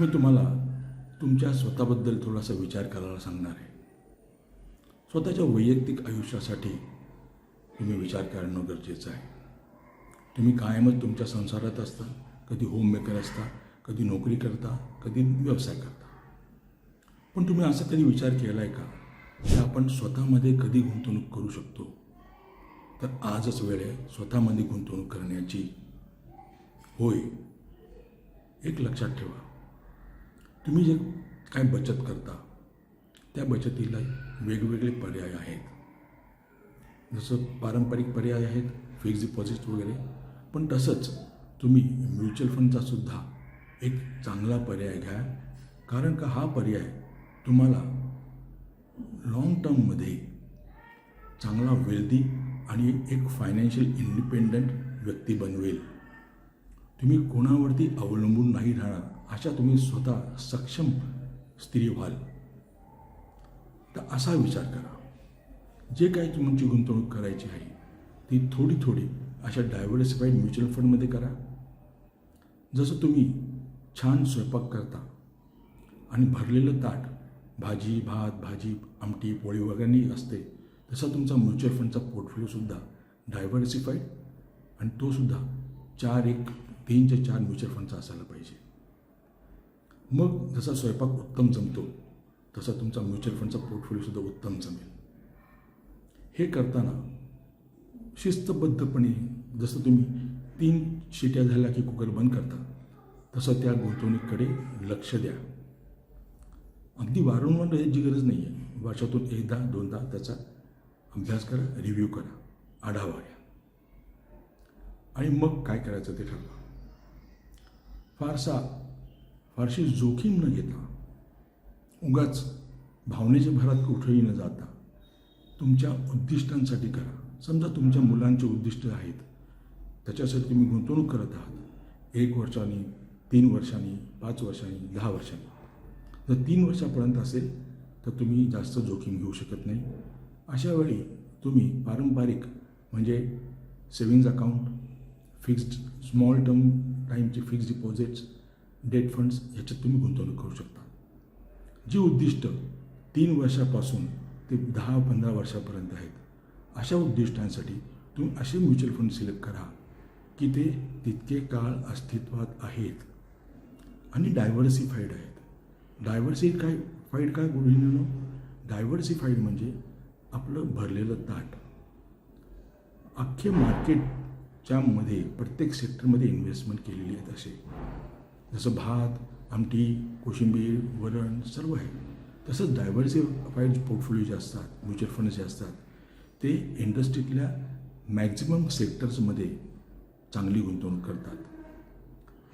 मी तुम्हाला तुमच्या स्वतःबद्दल थोडासा विचार करायला सांगणार आहे. स्वतःच्या वैयक्तिक आयुष्यासाठी तुम्ही विचार करणं गरजेचं आहे. तुम्ही कायमच तुमच्या संसारात असता कधी होममेकर असता कधी नोकरी करता कधी व्यवसाय करता. पण तुम्ही असा कधी विचार केला आहे का की आपण स्वतःमध्ये कधी गुंतवणूक करू शकतो? तर आजच वेळ आहे स्वतःमध्ये गुंतवणूक करण्याची. होय एक लक्षात ठेवा. तुम्ही जे काय बचत करता त्या बचतीला वेगवेगळे पर्याय आहेत. जसं पारंपरिक पर्याय आहेत फिक्स डिपॉझिट वगैरे पण तसंच तुम्ही म्युच्युअल फंडचा सुद्धा एक चांगला पर्याय घ्या. कारण का हा पर्याय तुम्हाला लाँग टर्ममध्ये चांगला वेल्दी आणि एक फायनान्शियल इंडिपेंडंट व्यक्ती बनवेल. तुम्ही कोणावरती अवलंबून नाही राहणार. अशा तुम्ही स्वतः सक्षम स्त्री व्हाल. तर असा विचार करा. जे काही तुमची गुंतवणूक करायची आहे ती थोडी थोडी अशा डायव्हर्सिफाईड म्युच्युअल फंडमध्ये करा. जसं तुम्ही छान स्वयंपाक करता आणि भरलेलं ताट भाजी भात भाजी आमटी पोळी वगैरे असते तसा तुमचा म्युच्युअल फंडचा पोर्टफोलिओसुद्धा डायव्हर्सिफाईड आणि तोसुद्धा चार एक तीन ते चार म्युच्युअल फंडचा असायला पाहिजे. मग जसा स्वयंपाक उत्तम जमतो तसा तुमचा म्युच्युअल फंडचा पोर्टफोलिओसुद्धा उत्तम जमेल. हे करताना शिस्तबद्धपणे जसं तुम्ही तीन शिट्या झाल्या की कुकर बंद करता तसं त्या गुंतवणुकीकडे लक्ष द्या. अगदी वारंवार याची गरज नाही आहे वर्षातून एकदा दोनदा त्याचा अभ्यास करा रिव्ह्यू करा आढावा घ्या. आणि मग काय करायचं ते ठरवा. फारसा फारशी जोखीम न घेता उगाच भावनेच्या भरात कुठेही न जाता तुमच्या उद्दिष्टांसाठी करा. समजा तुमच्या मुलांचे उद्दिष्ट आहेत त्याच्यासाठी तुम्ही गुंतवणूक करत आहात. एक वर्षांनी तीन वर्षांनी पाच वर्षांनी दहा वर्षांनी. जर तीन वर्षापर्यंत असेल तर तुम्ही जास्त जोखीम घेऊ शकत नाही. अशा वेळी तुम्ही पारंपरिक म्हणजे savings account fixed small term टाईमचे फिक्स्ड डिपॉझिट्स डेट फंड्स ह्याच्यात तुम्ही गुंतवणूक करू शकता. जी उद्दिष्ट तीन वर्षापासून ते दहा पंधरा वर्षापर्यंत आहेत अशा उद्दिष्टांसाठी तुम्ही असे म्युच्युअल फंड सिलेक्ट करा की ते तितके काळ अस्तित्वात आहेत आणि डायव्हर्सिफाईड आहेत. डायव्हर्सिफाईड काय काय गृहिणीनो डायव्हर्सिफाईड म्हणजे आपलं भरलेलं ताट. अख्खे मार्केटच्या मध्ये प्रत्येक सेक्टरमध्ये इन्व्हेस्टमेंट केलेली आहेत असे. जसं भात आमटी कोशिंबीर वरण सर्व आहे. तसंच डायव्हर्सिफाईड पोर्टफोलिओ जे असतात म्युच्युअल फंड जे असतात ते इंडस्ट्रीतल्या मॅक्झिमम सेक्टर्समध्ये चांगली गुंतवणूक करतात.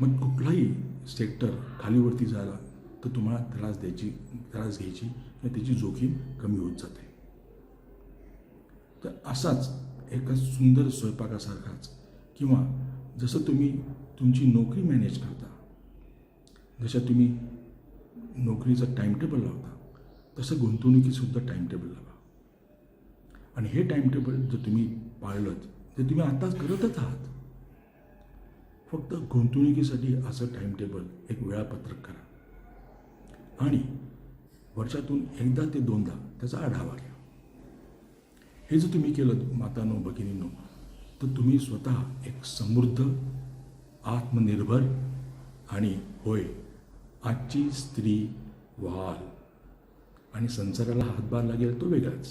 मग कुठलाही सेक्टर खालीवरती झाला तर तुम्हाला त्रास द्यायची त्रास घ्यायची किंवा त्याची जोखीम कमी होत जाते. तर असाच एका सुंदर स्वयंपाकासारखाच किंवा जसं तुम्ही तुमची नोकरी मॅनेज करता जसं तुम्ही नोकरीचं टाईमटेबल लावता तसं गुंतवणुकीसुद्धा टाईमटेबल लावा. आणि हे टाईमटेबल जर तुम्ही पाळलं ते तुम्ही आताच करतच आहात. फक्त गुंतवणुकीसाठी असं टाईमटेबल एक वेळापत्रक करा. आणि वर्षातून एकदा ते दोनदा त्याचा आढावा घ्या. हे जर तुम्ही केलं मातानो भगिनीनो तर तुम्ही स्वतः एक समृद्ध आत्मनिर्भर आणि होय आजची स्त्री व्हाल आणि संसाराला हातभार लागेल तो वेगळाच.